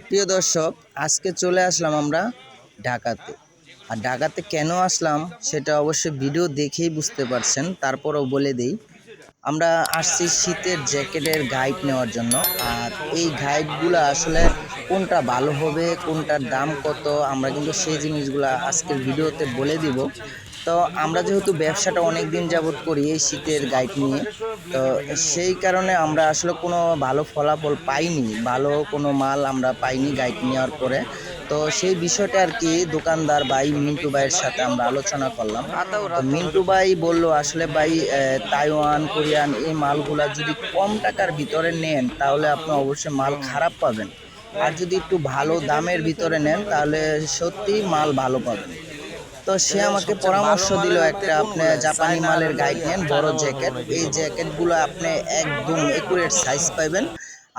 প্রিয় দর্শক, আজকে চলে আসলাম আমরা ঢাকাতে। আর ঢাকাতে কেন আসলাম সেটা অবশ্যই ভিডিও দেখেই বুঝতে পারছেন, তারপরও বলে দিই। আমরা আসছি শীতের জ্যাকেটের গাইড নেওয়ার জন্য। আর এই গাইডগুলো আসলে কোনটা ভালো হবে, কোনটার দাম কত, আমরা কিন্তু সেই জিনিসগুলো আজকের ভিডিওতে বলে দিব। তো আমরা যেহেতু ব্যবসাটা অনেক দিন যাবত করি এই শীতের গাইড নিয়ে, তো সেই কারণে আমরা আসলে কোনো ভালো ফলাফল পাইনি, ভালো কোনো মাল আমরা পাইনি গাইড নেওয়ার পরে। তো সেই বিষয়টা আর কি দোকানদার ভাই মিন্টু ভাইয়ের সাথে আমরা আলোচনা করলাম। মিন্টু ভাই বলল আসলে ভাই তাইওয়ান কোরিয়ান এই মালগুলা যদি কম টাকার ভিতরে নেন, তাহলে আপনি অবশ্যই মাল খারাপ পাবেন। আর যদি একটু ভালো দামের ভিতরে নেন, তাহলে সত্যি মাল ভালো পাবেন। তো সে আমাকে পরামর্শ দিল একটা আপনি জাপানি মালের গাইড নেন বড় জ্যাকেট। এই জ্যাকেটগুলো আপনি একদম একুরেট সাইজ পাবেন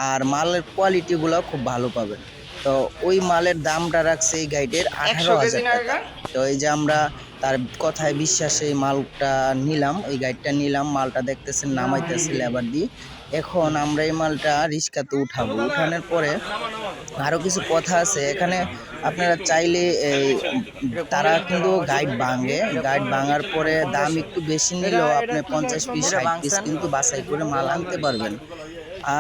আর মালের কোয়ালিটিগুলো খুব ভালো পাবেন। তো ওই মালের দামটা রাখছে এই গাইডের আঠারো হাজার টাকা। তো এই যে আমরা তার কথায় বিশ্বাসে এই মালটা নিলাম ওই গাইডটা নিলাম মালটা দেখতেছেন নামাইতেছে লেবার দিয়ে। এখন আমরা এই মালটা রিক্সাতে উঠাবো। উঠানোর পরে আরও কিছু কথা আছে। এখানে আপনারা চাইলে এই তারা কিন্তু গাইড ভাঙে। গাইড ভাঙার পরে দাম একটু বেশি নিলেও আপনি পঞ্চাশ পিস, ষাট পিস কিন্তু বাছাই করে মাল আনতে পারবেন।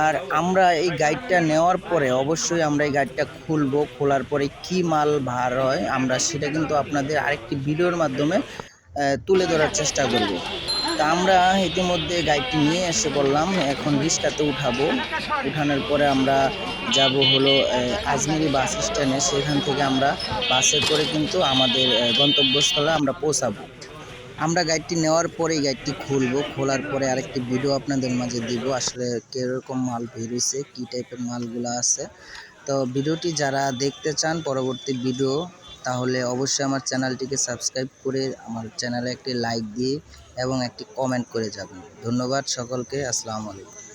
আর আমরা এই গাইডটা নেওয়ার পরে অবশ্যই আমরা এই গাইডটা খুলবো। খোলার পরে কি মাল ভার হয় আমরা সেটা কিন্তু আপনাদের আরেকটি ভিডিওর মাধ্যমে তুলে ধরার চেষ্টা করব। তা আমরা ইতিমধ্যে গাইডটি নিয়ে এসে বললাম এখন রিক্সাতে উঠাবো। উঠানোর পরে আমরা যাব হলো আজমিরি বাস স্ট্যান্ডে। সেখান থেকে আমরা বাসে করে কিন্তু আমাদের গন্তব্যস্থলে আমরা পৌঁছাবো। আমরা গাইডটি নেওয়ার পরেই গাইডটি খুলবো। খোলার পরে আরেকটি ভিডিও আপনাদের মাঝে দিব, আসলে কীরকম মাল বেরিয়েছে কী টাইপের মালগুলো আছে। তো ভিডিওটি যারা দেখতে চান, পরবর্তী ভিডিও তাহলে অবশ্যই আমার চ্যানেলটিকে সাবস্ক্রাইব করে আমার চ্যানেলে একটি লাইক দিয়ে এবং একটি কমেন্ট করে যাবেন। ধন্যবাদ সকলকে, আসসালামু আলাইকুম।